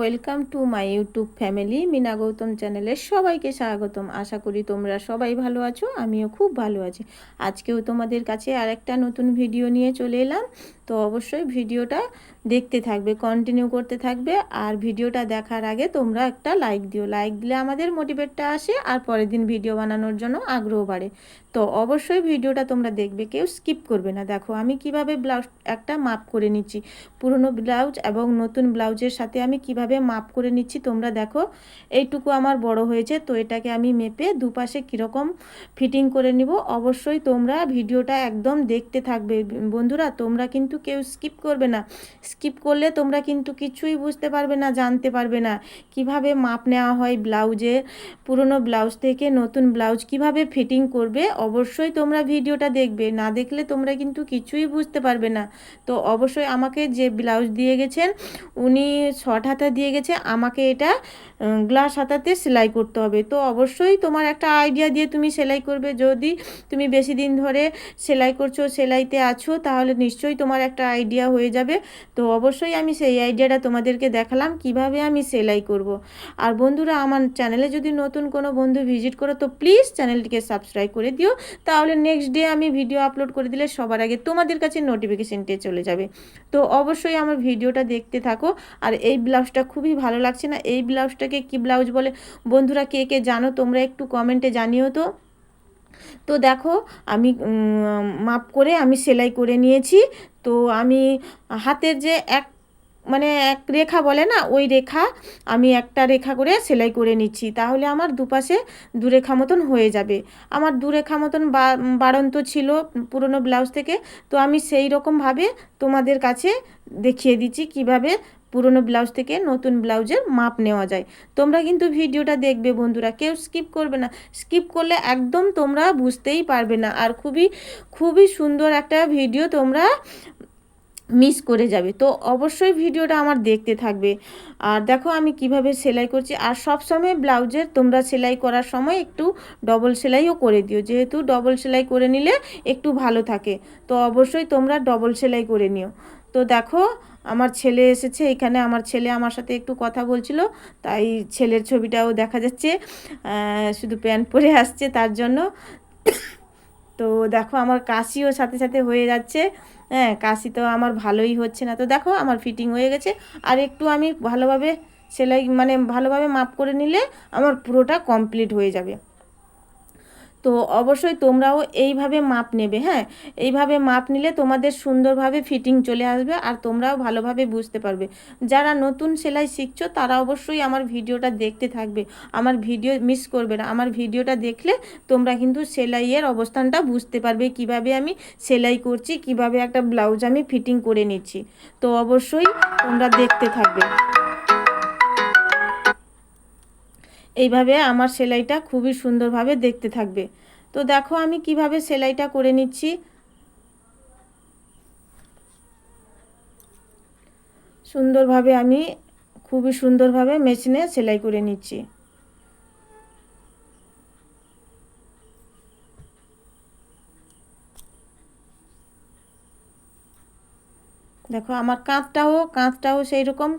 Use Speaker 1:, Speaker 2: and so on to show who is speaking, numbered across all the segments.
Speaker 1: Welcome to my YouTube family Mina Gautam চ্যানেলে সবাইকে স্বাগতম। আশা করি তোমরা সবাই ভালো আছো, আমিও খুব ভালো আছি। আজকেও তোমাদের কাছে আরেকটা নতুন ভিডিও নিয়ে চলে এলাম। তো অবশ্যই ভিডিওটা দেখতে থাকবে কন্টিনিউ করতে থাকবে। আর ভিডিওটা দেখার আগে তোমরা একটা লাইক দিও। লাইক দিলে আমাদের মোটিভেটটা আসে, আর পরের দিন ভিডিও বানানোর জন্য আগ্রহ বাড়ে। তো অবশ্যই ভিডিওটা তোমরা দেখবে, কেউ স্কিপ করবে না। দেখো, আমি কীভাবে ব্লাউজ একটা মাপ করে নিচ্ছি। পুরনো ব্লাউজ এবং নতুন ব্লাউজের সাথে আমি কীভাবে মাপ করে নিচ্ছি। তোমরা দেখো, এইটুকু আমার বড় হয়েছে, তো এটাকে আমি মেপে দুপাশে কীরকম ফিটিং করে নিব। অবশ্যই তোমরা ভিডিওটা একদম দেখতে থাকবে। বন্ধুরা, তোমরা কিন্তু কেউ স্কিপ করবে না। স্কিপ করলে তোমরা কিন্তু কিছুই বুঝতে পারবে না, জানতে পারবে না। কীভাবে মাপ নেওয়া হয় ব্লাউজে, পুরনো ব্লাউজ থেকে নতুন ব্লাউজ কীভাবে ফিটিং করবে, অবশ্যই তোমরা ভিডিওটা দেখবে। না দেখলে তোমরা কিন্তু কিছুই বুঝতে পারবে না। তো অবশ্যই আমাকে যে ব্লাউজ দিয়ে গেছেন, উনি শর্ট হাতা দিয়ে গেছে, আমাকে এটা গ্লাস হাতাতে সেলাই করতে হবে। তো অবশ্যই তোমার একটা আইডিয়া দিয়ে তুমি সেলাই করবে। যদি তুমি বেশি দিন ধরে সেলাই করছ, সেলাইতে আছো, তাহলে নিশ্চয়ই তোমার একটা আইডিয়া হয়ে যাবে। তো অবশ্যই আমি সেই আইডিয়াটা তোমাদেরকে দেখালাম, কীভাবে আমি সেলাই করব। আর বন্ধুরা, আমার চ্যানেলে যদি নতুন কোনো বন্ধু ভিজিট করো, তো প্লিজ চ্যানেলটিকে সাবস্ক্রাইব করে দিও। তাহলে নেক্সট ডে আমি ভিডিও আপলোড করে দিলে সবার আগে তোমাদের কাছে নোটিফিকেশনটি চলে যাবে। তো অবশ্যই আমার ভিডিওটা দেখতে থাকো। আর এই ব্লাউজটা খুবই ভালো লাগছে না। এই ব্লাউজটাকে কি ব্লাউজ বলে? বন্ধুরা, কে কে জানো? তোমরা একটু কমেন্টে জানিও তো। তো দেখো, আমি মাপ করে আমি সেলাই করে নিয়েছি। তো আমি হাতের যে এক মানে এক রেখা বলে না, ওই রেখা আমি একটা রেখা করে সেলাই করে নিচ্ছি। তাহলে আমার দুপাশে দু রেখা মতন হয়ে যাবে। আমার দু রেখা মতন বাড়ন্ত ছিল পুরনো ব্লাউজ থেকে, তো আমি সেই রকমভাবে তোমাদের কাছে দেখিয়ে দিচ্ছি কীভাবে পুরনো ব্লাউজ থেকে নতুন ব্লাউজের মাপ নেওয়া যায়। তোমরা কিন্তু ভিডিওটা দেখবে বন্ধুরা, কেউ স্কিপ করবে না। স্কিপ করলে একদম তোমরা বুঝতেই পারবে না। আর খুবই খুবই সুন্দর একটা ভিডিও তোমরা মিস করে যাবে। তো অবশ্যই ভিডিওটা আমার দেখতে থাকবে। আর দেখো আমি কীভাবে সেলাই করছি। আর সব সময় ব্লাউজের তোমরা সেলাই করার সময় একটু ডবল সেলাইও করে দিও। যেহেতু ডবল সেলাই করে নিলে একটু ভালো থাকে। তো অবশ্যই তোমরা ডবল সেলাই করে নিও। তো দেখো, আমার ছেলে এসেছে। এখানে আমার ছেলে আমার সাথে একটু কথা বলছিল। তাই ছেলের ছবিটাও দেখা যাচ্ছে। শুধু প্যান্ট পরে আসছে তার জন্য। তো দেখো আমার কাশিও সাথে সাথে হয়ে যাচ্ছে। হ্যাঁ কাশি তো আমার ভালোই হচ্ছে না। তো দেখো আমার ফিটিং হয়ে গেছে। আর একটু আমি ভালোভাবে সেলাই মানে ভালোভাবে মাপ করে নিলে আমার পুরোটা কমপ্লিট হয়ে যাবে। তো অবশ্যই তোমরাও এইভাবে মাপ নেবে হ্যাঁ? এইভাবে মাপ নিলে তোমাদের সুন্দরভাবে ফিটিং চলে আসবে আর তোমরাও ভালোভাবে বুঝতে পারবে। যারা নতুন সেলাই শিখছো, তারা অবশ্যই আমার ভিডিওটা দেখতে থাকবে। আমার ভিডিও মিস করবে না। আমার ভিডিওটা দেখলে তোমরা কিন্তু সেলাইয়ের অবস্থানটা বুঝতে পারবে, কীভাবে আমি সেলাই করছি, কীভাবে একটা ব্লাউজ আমি ফিটিং করে নিচ্ছি। তো অবশ্যই তোমরা দেখতে থাকবে। এইভাবে আমার সেলাইটা খুবই সুন্দরভাবে দেখতে থাকবে। তো দেখো আমি কীভাবে সেলাইটা করে নিচ্ছি। সুন্দরভাবে আমি খুবই সুন্দরভাবে মেশিনে সেলাই করে নিচ্ছি। দেখো আমার কাঁধটাও কাঁধটাও সেই রকম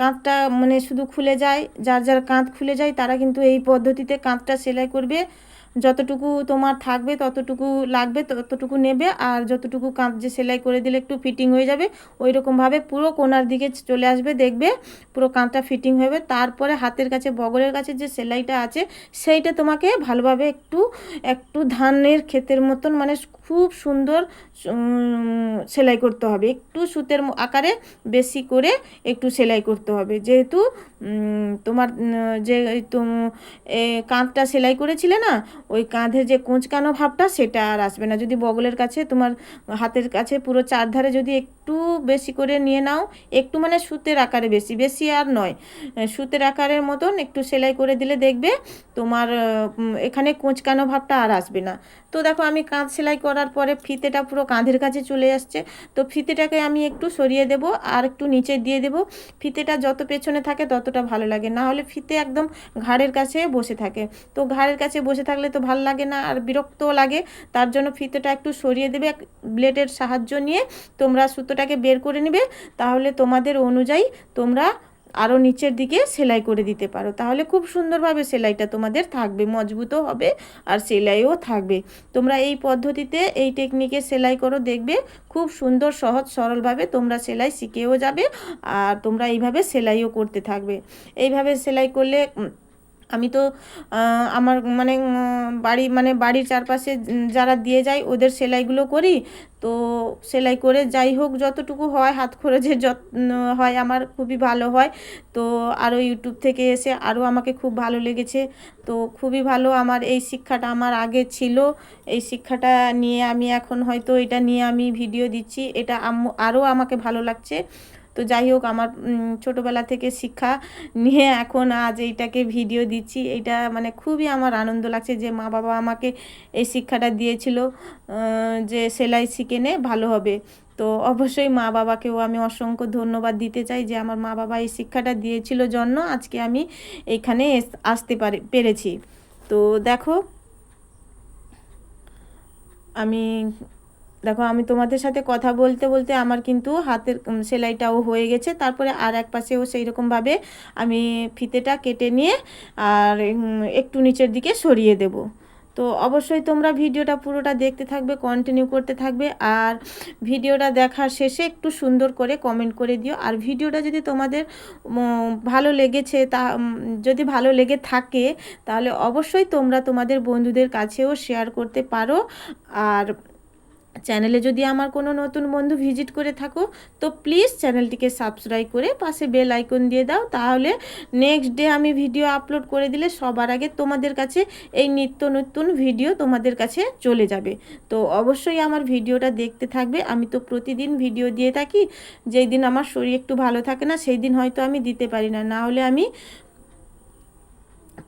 Speaker 1: কাঁধটা মানে শুধু খুলে যায়, যার যার কাঁধ খুলে যায়, তারা কিন্তু এই পদ্ধতিতে কাঁধটা সেলাই করবে। যতটুকু তোমার থাকবে, ততটুকু লাগবে, ততটুকু নেবে, আর যতটুকু কাঁধ যে সেলাই করে দিলে একটু ফিটিং হয়ে যাবে ওই রকমভাবে পুরো কোনার দিকে চলে আসবে, দেখবে পুরো কাঁধটা ফিটিং হবে তারপরে হাতের কাছে, বগলের কাছে যে সেলাইটা আছে, সেইটা তোমাকে ভালোভাবে একটু একটু ধানের ক্ষেতের মতন মানে খুব সুন্দর সেলাই করতে হবে। একটু সুতের আকারে বেশি করে একটু সেলাই করতে হবে। যেহেতু তোমার যে কাঁধটা সেলাই করেছিলে না, ওই কাঁধে যে কোঁচকানো ভাবটা সেটা আর আসবে না। যদি বগলের কাছে তোমার হাতের কাছে পুরো চারধারে যদি একটু বেশি করে নিয়ে নাও, একটু মানে সুতের আকারে বেশি বেশি আর নয়। সুতের আকারের মতন একটু সেলাই করে দিলে দেখবে তোমার এখানে কোঁচকানো ভাবটা আর আসবে না। তো দেখো আমি কাঁধ সেলাই করার পরে ফিতেটা পুরো কাঁধের কাছে চলে আসছে। তো ফিতেটাকে আমি একটু সরিয়ে দেব আর একটু নিচে দিয়ে দেব। ফিতেটা যত পেছনে থাকে ততটা ভালো লাগে। না হলে ফিতে একদম ঘাড়ের কাছে বসে থাকে। তো ঘাড়ের কাছে বসে থাকলে তো ভালো লাগে না আর বিরক্তও লাগে। তার জন্য ফিতেটা একটু সরিয়ে দেবে ব্লেডের সাহায্য নিয়ে। তোমরা সুতোটাকে বের করে নেবে। তাহলে তোমাদের অনুযায়ী তোমরা আরও নিচের দিকে সেলাই করে দিতে পারো। তাহলে খুব সুন্দরভাবে সেলাইটা তোমাদের থাকবে, মজবুতও হবে আর সেলাইও থাকবে। তোমরা এই পদ্ধতিতে এই টেকনিকে সেলাই করো, দেখবে খুব সুন্দর, সহজ, সরলভাবে তোমরা সেলাই শিখেও যাবে আর তোমরা এইভাবে সেলাইও করতে থাকবে। এইভাবে সেলাই করলে আমি তো আমার মানে বাড়ি মানে বাড়ির চারপাশে যারা দিয়ে যায় ওদের সেলাইগুলো করি। তো সেলাই করে যাই হোক যতটুকু হয়, হাত খরচের যত হয় আমার খুবই ভালো হয়। তো আরও ইউটিউব থেকে এসে আরও আমাকে খুব ভালো লেগেছে। তো খুবই ভালো আমার এই শিক্ষাটা আমার আগে ছিল। এই শিক্ষাটা নিয়ে আমি এখন হয়তো এটা নিয়ে আমি ভিডিও দিচ্ছি। এটা আরও আমাকে ভালো লাগছে। তো যাই হোক, আমার ছোটোবেলা থেকে শিক্ষা নিয়ে এখন আজ এইটাকে ভিডিও দিচ্ছি। এইটা মানে খুবই আমার আনন্দ লাগছে যে মা বাবা আমাকে এই শিক্ষাটা দিয়েছিল যে সেলাই শিখে নে, ভালো হবে। তো অবশ্যই মা বাবাকেও আমি অসংখ্য ধন্যবাদ দিতে চাই যে আমার মা বাবা এই শিক্ষাটা দিয়েছিল জন্য আজকে আমি এইখানে আসতে পারে, পেরেছি। তো দেখো, আমি দেখো, আমি তোমাদের সাথে কথা বলতে বলতে আমার কিন্তু হাতের সেলাইটাও হয়ে গেছে। তারপরে আর এক পাশেও সেই রকমভাবে আমি ফিতেটা কেটে নিয়ে আর একটু নিচের দিকে সরিয়ে দেব। তো অবশ্যই তোমরা ভিডিওটা পুরোটা দেখতে থাকবে কন্টিনিউ করতে থাকবে। আর ভিডিওটা দেখার শেষে একটু সুন্দর করে কমেন্ট করে দিও। আর ভিডিওটা যদি তোমাদের ভালো লেগেছে, তা যদি ভালো লেগে থাকে, তাহলে অবশ্যই তোমরা তোমাদের বন্ধুদের কাছেও শেয়ার করতে পারো। আর চ্যানেলে যদি আমার কোনো নতুন বন্ধু ভিজিট করে থাকো, তো প্লিজ চ্যানেলটিকে সাবস্ক্রাইব করে পাশে বেল আইকন দিয়ে দাও। তাহলে নেক্সট ডে আমি ভিডিও আপলোড করে দিলে সবার আগে তোমাদের কাছে এই নিত্য নতুন ভিডিও তোমাদের কাছে চলে যাবে। তো অবশ্যই আমার ভিডিওটা দেখতে থাকবে। আমি তো প্রতিদিন ভিডিও দিয়ে থাকি। যেই দিন আমার শরীর একটু ভালো থাকে না সেই দিন হয়তো আমি দিতে পারি না। না হলে আমি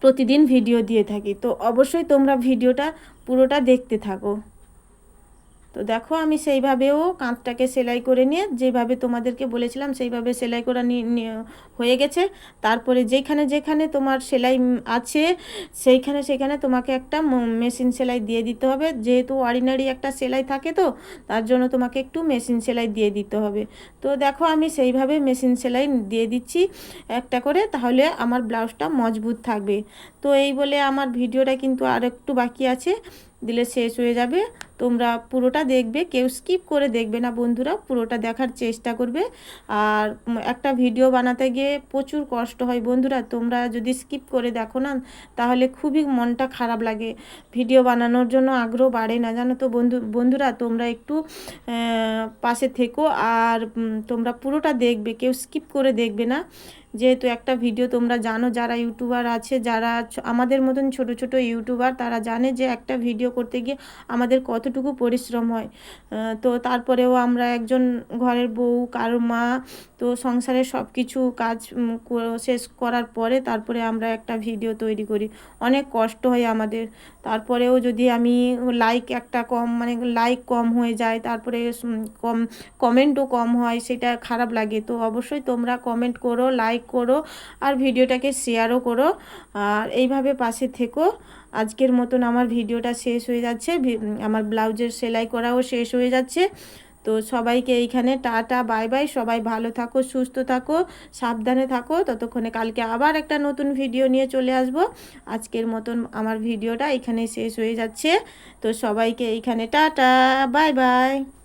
Speaker 1: প্রতিদিন ভিডিও দিয়ে থাকি। তো অবশ্যই তোমরা ভিডিওটা পুরোটা দেখতে থাকো। তো দেখো আমি সেইভাবেও কাঁধটাকে সেলাই করে নিয়ে যেভাবে তোমাদেরকে বলেছিলাম, সেইভাবে সেলাই করা হয়ে গেছে। তারপরে যেখানে যেখানে তোমার সেলাই আছে, সেইখানে সেখানে তোমাকে একটা মেশিন সেলাই দিয়ে দিতে হবে। যেহেতু অর্ডিনারি একটা সেলাই থাকে তো, তার জন্য তোমাকে একটু মেশিন সেলাই দিয়ে দিতে হবে। তো দেখো আমি সেইভাবে মেশিন সেলাই দিয়ে দিচ্ছি একটা করে, তাহলে আমার ব্লাউজটা মজবুত থাকবে। তো এই বলে আমার ভিডিওটা কিন্তু আর একটু বাকি আছে। দিলে শেষ হয়ে যাবে। তোমরা পুরোটা দেখবে, কেউ স্কিপ করে দেখবে না বন্ধুরা, পুরোটা দেখার চেষ্টা করবে। আর একটা ভিডিও বানাতে গিয়ে প্রচুর কষ্ট হয় বন্ধুরা, তোমরা যদি স্কিপ করে দেখো না, তাহলে খুবই মনটা খারাপ লাগে। ভিডিও বানানোর জন্য আগ্রহ বাড়ে না, জানো তো বন্ধু, বন্ধুরা, তোমরা একটু পাশে থেকো আর তোমরা পুরোটা দেখবে, কেউ স্কিপ করে দেখবে না। যেহেতু একটা ভিডিও তোমরা জানো, যারা ইউটিউবার আছে, যারা আমাদের মতন ছোট ছোট ইউটিউবার, তারা জানে যে একটা ভিডিও করতে গিয়ে আমাদের কতটুকু পরিশ্রম হয়। তো তারপরেও আমরা একজন ঘরের বউ, কারও মা, তো সংসারের সব কিছু কাজ শেষ করার পরে তারপরে আমরা একটা ভিডিও তৈরি করি। অনেক কষ্ট হয় আমাদের। তারপরেও যদি আমি লাইক একটা কম মানে লাইক কম হয়ে যায়, তারপরে কম কমেন্টও কম হয়, সেটা খারাপ লাগে। তো অবশ্যই তোমরা কমেন্ট করো লাইক করো আর ভিডিওটাকে শেয়ারও করো। আর এইভাবে পাশে থেকো। আজকের মতন আমার ভিডিওটা শেষ হয়ে যাচ্ছে। আমার ব্লাউজের সেলাই করাও শেষ হয়ে যাচ্ছে। তো সবাইকে এইখানে টাটা, বাই বাই। সবাই ভালো থাকো, সুস্থ থাকো, সাবধানে থাকো। ততক্ষণে কালকে আবার একটা নতুন ভিডিও নিয়ে চলে আসব। আজকের মতন আমার ভিডিওটা এখানে শেষ হয়ে যাচ্ছে। তো সবাইকে এইখানে টাটা, বাই বাই।